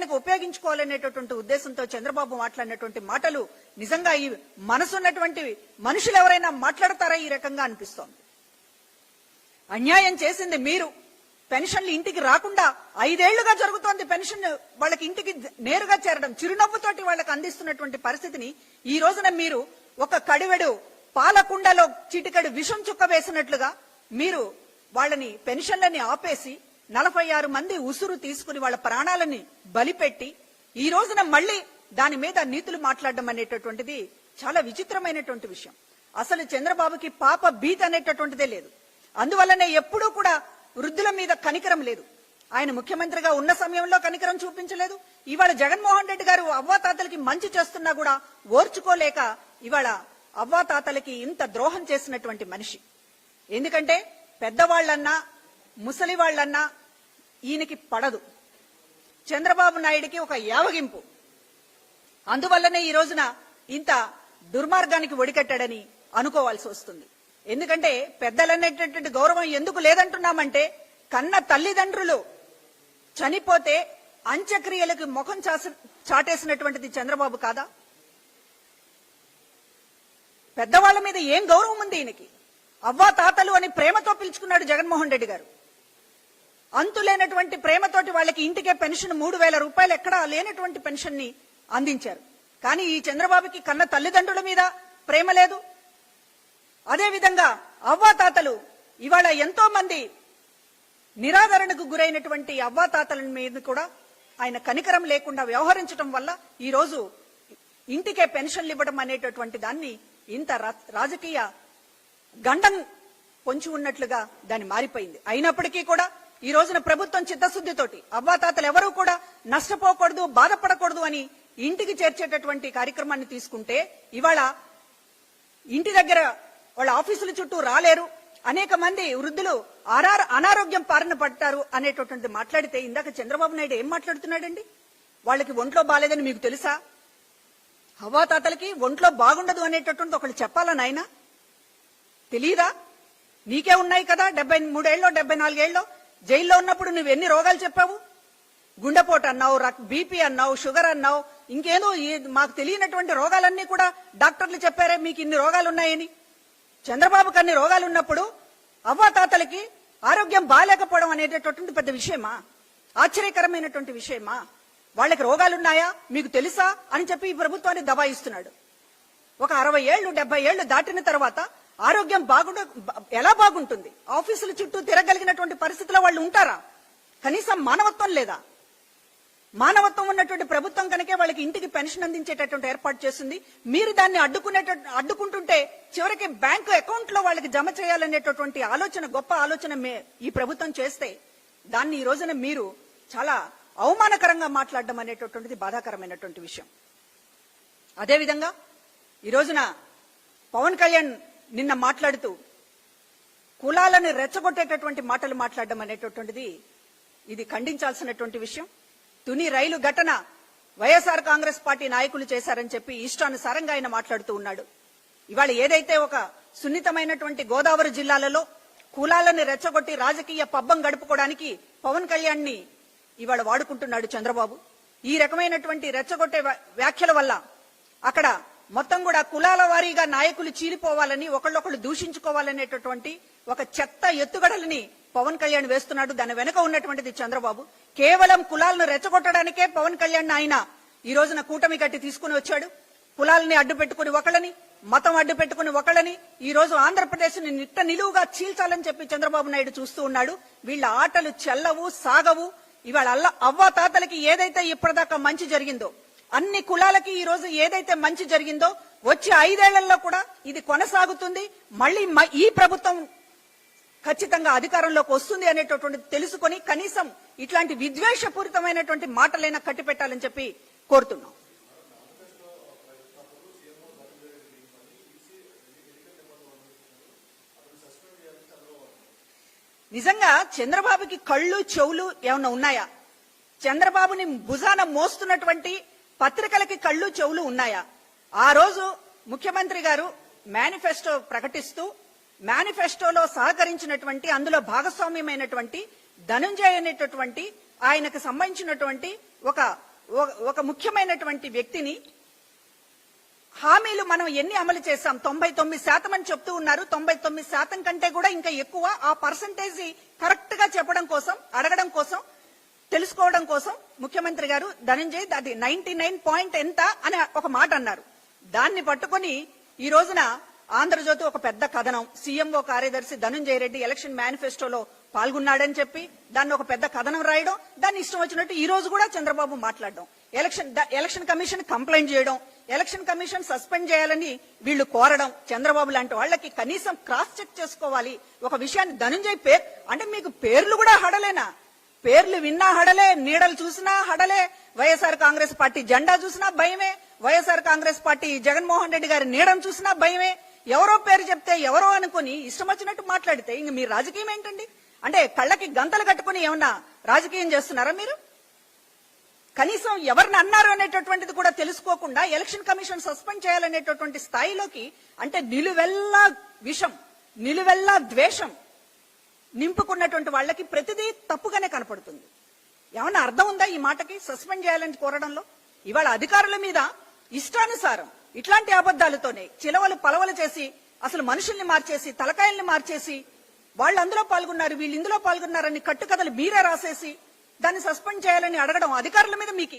కనుక ఉపయోగించుకోవాలనేటటువంటి ఉద్దేశంతో చంద్రబాబు మాట్లాడినటువంటి మాటలు నిజంగా ఈ మనసున్నటువంటి మనుషులు ఎవరైనా మాట్లాడతారా ఈ రకంగా అనిపిస్తోంది. అన్యాయం చేసింది మీరు. పెన్షన్లు ఇంటికి రాకుండా ఐదేళ్ళుగా జరుగుతోంది పెన్షన్ వాళ్ళకి ఇంటికి నేరుగా చేరడం చిరునవ్వుతోటి వాళ్ళకి అందిస్తున్నటువంటి పరిస్థితిని ఈ రోజున మీరు ఒక కడివెడు పాలకుండలో చిటికడు విషం చుక్క వేసినట్లుగా మీరు వాళ్ళని పెన్షన్లని ఆపేసి నలభై ఆరు మంది ఉసురు తీసుకుని వాళ్ళ ప్రాణాలని బలిపెట్టి ఈ రోజున మళ్ళీ దాని మీద నీతులు మాట్లాడడం అనేటటువంటిది చాలా విచిత్రమైనటువంటి విషయం. అసలు చంద్రబాబుకి పాప బీట్ అనేటటువంటిదే లేదు. అందువల్లనే ఎప్పుడూ కూడా వృద్ధుల మీద కనికరం లేదు. ఆయన ముఖ్యమంత్రిగా ఉన్న సమయంలో కనికరం చూపించలేదు. ఇవాళ జగన్మోహన్ రెడ్డి గారు అవ్వాతాతలకి మంచి చేస్తున్నా కూడా ఓర్చుకోలేక ఇవాళ అవ్వాతాతలకి ఇంత ద్రోహం చేసినటువంటి మనిషి. ఎందుకంటే పెద్దవాళ్ళన్నా ముసలి వాళ్ళన్నా ఈయనకి పడదు. చంద్రబాబు నాయుడికి ఒక యావగింపు. అందువల్లనే ఈ రోజున ఇంత దుర్మార్గానికి ఒడికట్టాడని అనుకోవాల్సి వస్తుంది. ఎందుకంటే పెద్దలనేటటువంటి గౌరవం ఎందుకు లేదంటున్నామంటే కన్న తల్లిదండ్రులు చనిపోతే అంత్యక్రియలకు ముఖం చాటేసినటువంటిది చంద్రబాబు కాదా? పెద్దవాళ్ళ మీద ఏం గౌరవం ఉంది ఈయనకి? అవ్వా తాతలు అని ప్రేమతో పిలుచుకున్నాడు జగన్మోహన్ రెడ్డి గారు. అంతులేనటువంటి ప్రేమతోటి వాళ్ళకి ఇంటికే పెన్షన్ మూడు వేల రూపాయలు ఎక్కడా లేనటువంటి పెన్షన్ని అందించారు. కానీ ఈ చంద్రబాబుకి కన్న తల్లిదండ్రుల మీద ప్రేమ లేదు. అదేవిధంగా అవ్వాతాతలు ఇవాళ ఎంతో మంది నిరాదరణకు గురైనటువంటి అవ్వాతాతల మీద కూడా ఆయన కనికరం లేకుండా వ్యవహరించడం వల్ల ఈ రోజు ఇంటికే పెన్షన్లు ఇవ్వడం అనేటటువంటి దాన్ని ఇంత రా- రాజకీయ గండం పొంచి ఉన్నట్లుగా దాన్ని మారిపోయింది. అయినప్పటికీ కూడా ఈ రోజున ప్రభుత్వం చిత్తశుద్ధితోటి అవ్వాతాతలు ఎవరూ కూడా నష్టపోకూడదు బాధపడకూడదు అని ఇంటికి చేర్చేటటువంటి కార్యక్రమాన్ని తీసుకుంటే ఇవాళ ఇంటి దగ్గర వాళ్ళ ఆఫీసుల చుట్టూ రాలేరు. అనేక మంది వృద్ధులు ఆరా- అనారోగ్యం పారిన పడతారు అనేటటువంటి మాట్లాడితే ఇందాక చంద్రబాబు నాయుడు ఏం మాట్లాడుతున్నాడండి? వాళ్ళకి ఒంట్లో బాగాలేదని మీకు తెలుసా? హవాతాతలకి ఒంట్లో బాగుండదు అనేటటువంటి ఒకళ్ళు చెప్పాలని నాయన? తెలియదా నీకే ఉన్నాయి కదా డెబ్బై మూడేళ్ళలో డెబ్బై నాలుగేళ్ళలో జైల్లో ఉన్నప్పుడు నువ్వు ఎన్ని రోగాలు చెప్పావు? గుండెపోటు అన్నావు బీపీ అన్నావు షుగర్ అన్నావు ఇంకేదో మాకు తెలియనటువంటి రోగాలన్నీ కూడా డాక్టర్లు చెప్పారే మీకు ఇన్ని రోగాలు ఉన్నాయని. చంద్రబాబుకి అన్ని రోగాలు ఉన్నప్పుడు అవ్వాతాతలకి ఆరోగ్యం బాగాలేకపోవడం అనేటటువంటి పెద్ద విషయమా? ఆశ్చర్యకరమైనటువంటి విషయమా? వాళ్ళకి రోగాలున్నాయా మీకు తెలుసా? అని చెప్పి ఈ ప్రభుత్వాన్ని దబాయిస్తున్నాడు. ఒక అరవై ఏళ్ళు డెబ్బై ఏళ్ళు దాటిన తర్వాత ఆరోగ్యం బాగుండ ఎలా బాగుంటుంది? ఆఫీసుల చుట్టూ తిరగలిగినటువంటి పరిస్థితిలో వాళ్ళు ఉంటారా? కనీసం మానవత్వం లేదా? మానవత్వం ఉన్నటువంటి ప్రభుత్వం కనుకే వాళ్ళకి ఇంటికి పెన్షన్ అందించేటటువంటి ఏర్పాటు చేస్తుంది. మీరు దాన్ని అడ్డుకునేట అడ్డుకుంటుంటే చివరికి బ్యాంకు అకౌంట్లో వాళ్ళకి జమ చేయాలనేటటువంటి ఆలోచన గొప్ప ఆలోచన మే- ఈ ప్రభుత్వం చేస్తే దాన్ని ఈ రోజున మీరు చాలా అవమానకరంగా మాట్లాడడం అనేటటువంటిది బాధాకరమైనటువంటి విషయం. అదేవిధంగా ఈ రోజున పవన్ కళ్యాణ్ నిన్న మాట్లాడుతూ కులాలను రెచ్చగొట్టేటటువంటి మాటలు మాట్లాడడం అనేటటువంటిది ఇది ఖండించాల్సినటువంటి విషయం. తుని రైలు ఘటన వైఎస్ఆర్ కాంగ్రెస్ పార్టీ నాయకులు చేశారని చెప్పి ఇష్టానుసారంగా ఆయన మాట్లాడుతూ ఉన్నాడు. ఇవాళ ఏదైతే ఒక సున్నితమైనటువంటి గోదావరి జిల్లాలలో కులాలను రెచ్చగొట్టి రాజకీయ పబ్బం గడుపుకోవడానికి పవన్ కళ్యాణ్ని ఇవాళ వాడుకుంటున్నాడు చంద్రబాబు. ఈ రకమైనటువంటి రెచ్చగొట్టే వ్యాఖ్యల వల్ల అక్కడ మొత్తం కూడా కులాల వారీగా నాయకులు చీలిపోవాలని ఒకళ్ళొకళ్ళు దూషించుకోవాలనేటటువంటి ఒక చెత్త ఎత్తుగడలని పవన్ కళ్యాణ్ వేస్తున్నాడు. దాని వెనుక ఉన్నటువంటిది చంద్రబాబు. కేవలం కులాలను రెచ్చగొట్టడానికే పవన్ కళ్యాణ్ ఆయన ఈ రోజున కూటమి కట్టి తీసుకుని వచ్చాడు. కులాలని అడ్డు పెట్టుకుని ఒకళ్ళని మతం అడ్డు పెట్టుకుని ఒకళ్ళని ఈ రోజు ఆంధ్రప్రదేశ్ని నిట్ట నిలువుగా చీల్చాలని చెప్పి చంద్రబాబు నాయుడు చూస్తూ ఉన్నాడు. వీళ్ళ ఆటలు చెల్లవు సాగవు. ఇవాళ అల్ల అవ్వ తాతలకి ఏదైతే ఇప్పటిదాకా మంచి జరిగిందో అన్ని కులాలకి ఈ రోజు ఏదైతే మంచి జరిగిందో వచ్చే ఐదేళ్ళలో కూడా ఇది కొనసాగుతుంది. మళ్ళీ ఈ ప్రభుత్వం ఖచ్చితంగా అధికారంలోకి వస్తుంది అనేటటువంటి తెలుసుకొని కనీసం ఇట్లాంటి విద్వేషపూరితమైనటువంటి మాటలైనా కట్టిపెట్టాలని చెప్పి కోరుతున్నాం. నిజంగా చంద్రబాబుకి కళ్ళు చెవులు ఏమైనా ఉన్నాయా? చంద్రబాబుని భుజాన మోస్తున్నటువంటి పత్రికలకి కళ్ళు చెవులు ఉన్నాయా? ఆ రోజు ముఖ్యమంత్రి గారు మేనిఫెస్టో ప్రకటిస్తూ మేనిఫెస్టోలో సహకరించినటువంటి అందులో భాగస్వామ్యమైనటువంటి ధనుంజయ అనేటటువంటి ఆయనకు సంబంధించినటువంటి ఒక ఒక- ఒక ముఖ్యమైనటువంటి వ్యక్తిని హామీలు మనం ఎన్ని అమలు చేశాం? తొంభై తొమ్మిది శాతం అని చెప్తూ ఉన్నారు. తొంభై తొమ్మిది శాతం కంటే కూడా ఇంకా ఎక్కువ. ఆ పర్సంటేజ్ కరెక్ట్గా చెప్పడం కోసం అడగడం కోసం తెలుసుకోవడం కోసం ముఖ్యమంత్రి గారు ధనంజయ్ అది నైన్టీ నైన్ పాయింట్ ఎంత అని ఒక మాట అన్నారు. దాన్ని పట్టుకొని ఈ రోజున ఆంధ్రజ్యోతి ఒక పెద్ద కథనం. సీఎంఓ కార్యదర్శి ధనంజయ రెడ్డి ఎలక్షన్ మేనిఫెస్టోలో పాల్గొన్నాడని చెప్పి దాన్ని ఒక పెద్ద కథనం రాయడం దాన్ని ఇష్టం వచ్చినట్టు ఈ రోజు కూడా చంద్రబాబు మాట్లాడడం. ఎలక్షన్ ఎలక్షన్ కమిషన్ కంప్లైంట్ చేయడం ఎలక్షన్ కమిషన్ సస్పెండ్ చేయాలని వీళ్ళు కోరడం చంద్రబాబు లాంటి వాళ్ళకి కనీసం క్రాస్ చెక్ చేసుకోవాలి. ఒక విషయాన్ని ధనుంజయ్ పేరు అంటే మీకు పేర్లు కూడా హడలేనా? పేర్లు విన్నా హడలే నీడలు చూసినా హడలే. వైఎస్ఆర్ కాంగ్రెస్ పార్టీ జెండా చూసినా భయమే. వైఎస్ఆర్ కాంగ్రెస్ పార్టీ జగన్మోహన్ రెడ్డి గారి నీడను చూసినా భయమే. ఎవరో పేరు చెప్తే ఎవరో అనుకుని ఇష్టం వచ్చినట్టు మాట్లాడితే ఇంక మీ రాజకీయం ఏంటండి? అంటే కళ్ళకి గంతలు కట్టుకుని ఏమన్నా రాజకీయం చేస్తున్నారా మీరు? కనీసం ఎవరిని అన్నారు అనేటటువంటిది కూడా తెలుసుకోకుండా ఎలక్షన్ కమిషన్ సస్పెండ్ చేయాలనేటటువంటి స్థాయిలోకి అంటే నిలువెల్లా విషం నిలువెల్లా ద్వేషం నింపుకున్నటువంటి వాళ్ళకి ప్రతిదీ తప్పుగానే కనపడుతుంది. ఏమన్నా అర్థం ఉందా ఈ మాటకి? సస్పెండ్ చేయాలని కోరడంలో? ఇవాళ అధికారుల మీద ఇష్టానుసారం ఇట్లాంటి అబద్ధాలతోనే చిలవలు పలవలు చేసి అసలు మనుషుల్ని మార్చేసి తలకాయల్ని మార్చేసి వాళ్ళు అందులో పాల్గొన్నారు వీళ్ళు ఇందులో పాల్గొన్నారని కట్టుకథలు మీరే రాసేసి దాన్ని సస్పెండ్ చేయాలని అడగడం అధికారుల మీద మీకు